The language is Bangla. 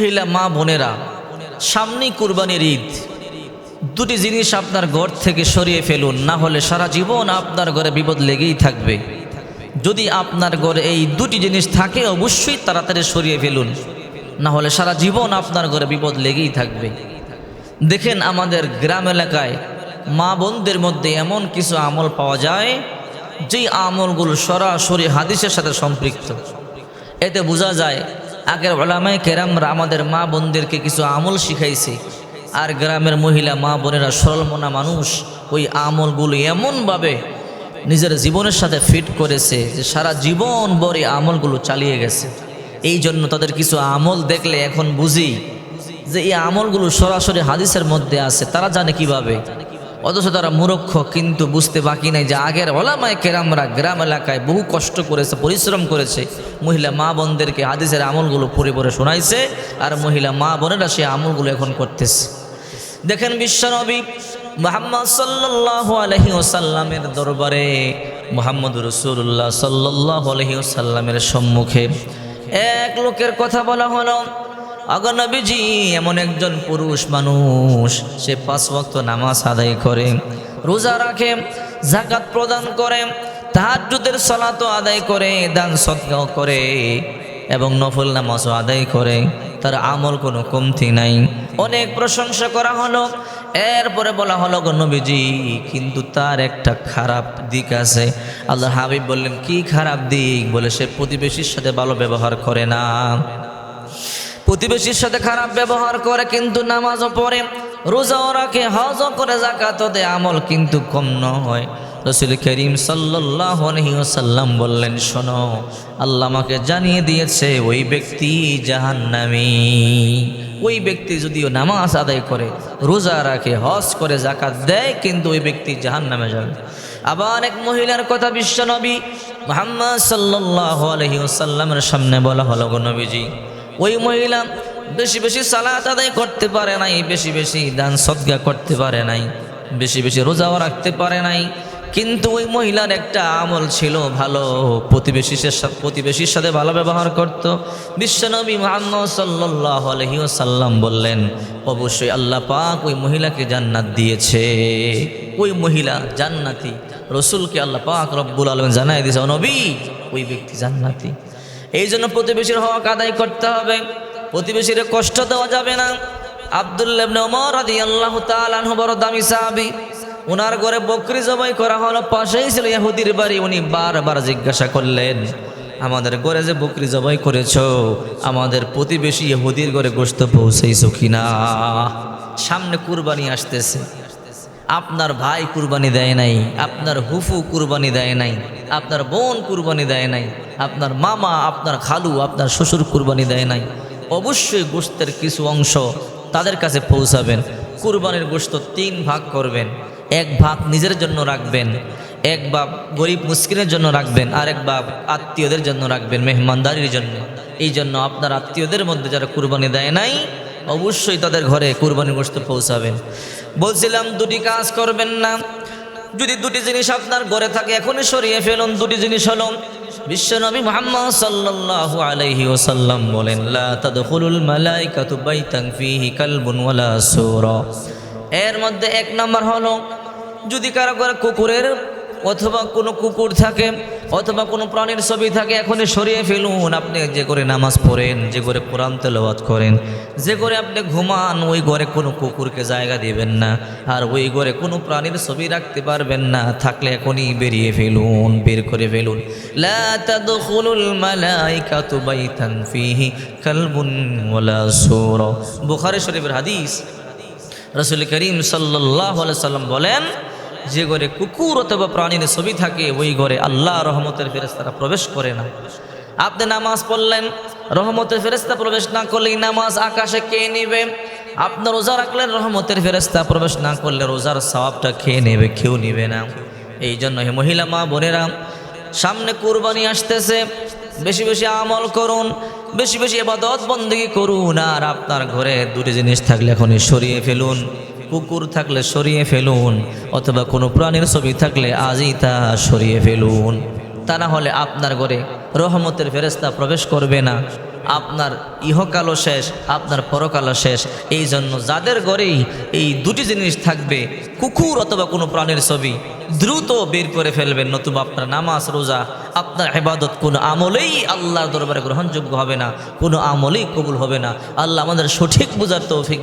মহিলা মা বোনেরা, সামনেই কুরবানির ঈদ। দুটি জিনিস আপনার ঘর থেকে সরিয়ে ফেলুন, না হলে সারা জীবন আপনার ঘরে বিপদ লেগেই থাকবে। যদি আপনার ঘরে এই দুটি জিনিস থাকে, অবশ্যই তাড়াতাড়ি সরিয়ে ফেলুন, না হলে সারা জীবন আপনার ঘরে বিপদ লেগেই থাকবে। দেখেন আমাদের গ্রাম এলাকায় মা বোনদের মধ্যে এমন কিছু আমল পাওয়া যায়, যেই আমলগুলো সরাসরি হাদিসের সাথে সম্পৃক্ত। এতে বোঝা যায় আগের ওলামায় কেরামরা আমাদের মা বোনদেরকে কিছু আমল শিখাইছে। আর গ্রামের মহিলা মা বোনেরা সরলমনা মানুষ, ওই আমলগুলো এমনভাবে নিজের জীবনের সাথে ফিট করেছে যে সারা জীবন এই আমলগুলো চালিয়ে গেছে। এই জন্য তাদের কিছু আমল দেখলে এখন বুঝি যে এই আমলগুলো সরাসরি হাদিসের মধ্যে আছে, তারা জানে কীভাবে? অথচ তারা মূরক্ষ কিন্তু বুঝতে বাকি নাই যে আগের ওলামায় কেরামরা গ্রাম এলাকায় বহু কষ্ট করেছে, পরিশ্রম করেছে। মহিলা মা বোনদেরকে হাদিসের আমলগুলো পরে পরে শোনাইছে আর মহিলা মা বোনেরা সেই আমলগুলো এখন করতেছে। দেখেন বিশ্বনবী মোহাম্মদ সাল্লাহ আলহি ওসাল্লামের দরবারে মোহাম্মদ রসুল্লাহ সাল্লাহ আলহি ওসাল্লামের সম্মুখে এক লোকের কথা বলা হলো অগনবীজি এমন একজন পুরুষ মানুষ, সে পাঁচ ভক্ত নামাজ আদায় করে, রোজা রাখে জাকাত প্রদান করে, তাহাজ্জুদের সলাত আদায় করে, দান সৎকাও করে এবং নফল নামাজও আদায় করে। তার আমল কোনো কমতি নাই। অনেক প্রশংসা করা হলো। এরপরে বলা হলো গো নবীজি, কিন্তু তার একটা খারাপ দিক আছে। আল্লাহ হাবিব বললেন, কি খারাপ দিক? বলে সে প্রতিবেশীর সাথে ভালো ব্যবহার করে না। প্রতিবেশীর সাথে খারাপ ব্যবহার করে, কিন্তু নামাজও পড়ে, রোজাও রাখে, হজও করে জাকাত দেয় আমল কিন্তু কম নয়। রসুল করিম সাল্লাহ সাল্লাম বললেন, শোনো, আল্লাহ আমাকে জানিয়ে দিয়েছে, ওই ব্যক্তি জাহান্নামী। ওই ব্যক্তি যদিও নামাজ আদায় করে, রোজা রাখে, হজ করে জাকাত দেয়, কিন্তু ওই ব্যক্তি জাহান্নামে যাবে আবার এক মহিলার কথা বিশ্বনবী মোহাম্মদ সাল্লাহ আলহিউসাল্লামের সামনে বলা হলো নবীজি ওই মহিলা বেশি বেশি সালাত আদায় করতে পারে নাই, বেশি বেশি দান সদ্গা করতে পারে নাই, বেশি বেশি রোজাও রাখতে পারে নাই। কিন্তু ওই মহিলার একটা আমল ছিল ভালো, প্রতিবেশীর সাথে প্রতিবেশীর সাথে ভালো ব্যবহার করত। বিশ্বনবী মোহাম্মদ সাল্লাহ আলহিউসাল্লাম বললেন, অবশ্যই আল্লাহ পাক ওই মহিলাকে জান্নাত দিয়েছে। ওই মহিলা জান্নাতি, রসুলকে আল্লাহ পাক রব্বুল আলম জানাই দিয়েছে, "ও নবী, ওই ব্যক্তি জান্নাতি। এই জন্য প্রতিবেশীর হক আদায় করতে হবে। প্রতিবেশীর কষ্ট দেওয়া যাবে না। আল্লাহ ওনার ঘরে বকরি জবাই করা পাশেই ছিল বাড়ি। উনি বারবার জিজ্ঞাসা করলেন, আমাদের ঘরে যে বকরি জবাই করেছ, আমাদের প্রতিবেশী গোস্ত সামনে কুরবানি আসতেছে। আপনার ভাই কুরবানি দেয় নাই, আপনার হুফু কুরবানি দেয় নাই, আপনার বোন কুরবানি দেয় নাই, আপনার মামা, আপনার খালু, আপনার শ্বশুর কুরবানি দেয় নাই। অবশ্যই গোস্তের কিছু অংশ তাদের কাছে পৌঁছাবেন। কুরবানির গোস্ত তিন ভাগ করবেন। এক ভাগ নিজের জন্য রাখবেন। এক ভাগ গরিব মুসকিনের জন্য রাখবেন আর এক ভাগ আত্মীয়দের জন্য রাখবেন, মেহমানদারির জন্য। এই জন্য আপনার আত্মীয়দের মধ্যে যারা কুরবানি দেয় নাই অবশ্যই তাদের ঘরে কুরবানি গোস্ত পৌঁছাবেন। বলছিলাম, দুটি কাজ করবেন না। যদি দুটি জিনিস আপনার ঘরে থাকে, এখনই সরিয়ে ফেলুন। দুটি জিনিস হলো বিশ্বনবী মুহাম্মদ সাল্লাল্লাহু আলাইহি ওয়াসাল্লাম বলেন এর মধ্যে এক নাম্বার হলো, যদি কারও ঘরে কুকুরের অথবা কোনো কুকুর থাকে, অথবা কোনো প্রাণীর ছবি থাকে, এখনই সরিয়ে ফেলুন। আপনি যে করে নামাজ পড়েন, যে করে কোরআন তেলাওয়াত করেন, যে করে আপনি ঘুমান, ওই ঘরে কোনো কুকুরকে জায়গা দিবেন না, আর ওই ঘরে কোনো প্রাণীর ছবি রাখতে পারবেন না। থাকলে এখনই বেরিয়ে ফেলুন, বের করে ফেলুন। বুখারী শরীফের হাদিস, রসুল করিম সাল্লাহ সাল্লাম বলেন যে ঘরে কুকুর অথবা প্রাণীর ছবি থাকে, ওই ঘরে আল্লাহ রহমতের ফেরেস্তারা প্রবেশ করে না। আপনি নামাজ পড়লেন, রহমতের ফেরেস্তা প্রবেশ না করলে নামাজ আকাশে কে নেবে? আপনার রোজা রাখলেন, রহমতের ফেরেস্তা প্রবেশ না করলে রোজার সওয়াবটা খেয়ে নেবে, কেউ নেবে না। এই জন্য হে মহিলা, মা বোনেরা, সামনে কুরবানি আসতেছে, বেশি বেশি আমল করুন, বেশি বেশি এবাদত বন্দী করুন, আর আপনার ঘরে দুটি জিনিস থাকলে এখনই সরিয়ে ফেলুন। কুকুর থাকলে সরিয়ে ফেলুন, অথবা কোনো প্রাণীর ছবি থাকলে আজই তা সরিয়ে ফেলুন। তা না হলে আপনার ঘরে রহমতের ফেরেস্তা প্রবেশ করবে না। আপনার ইহকালও শেষ, আপনার পরকালও শেষ। এই জন্য যাদের ঘরেই এই দুটি জিনিস থাকবে, কুকুর অথবা কোনো প্রাণীর ছবি, দ্রুত বের করে ফেলবেন, নতুবা আপনার নামাজ, রোজা, আপনার হেবাদত কোনো আমলেই আল্লাহর দরবারে গ্রহণযোগ্য হবে না, কোনো আমলেই কবুল হবে না। আল্লাহ আমাদের সঠিক বোঝার তৌফিক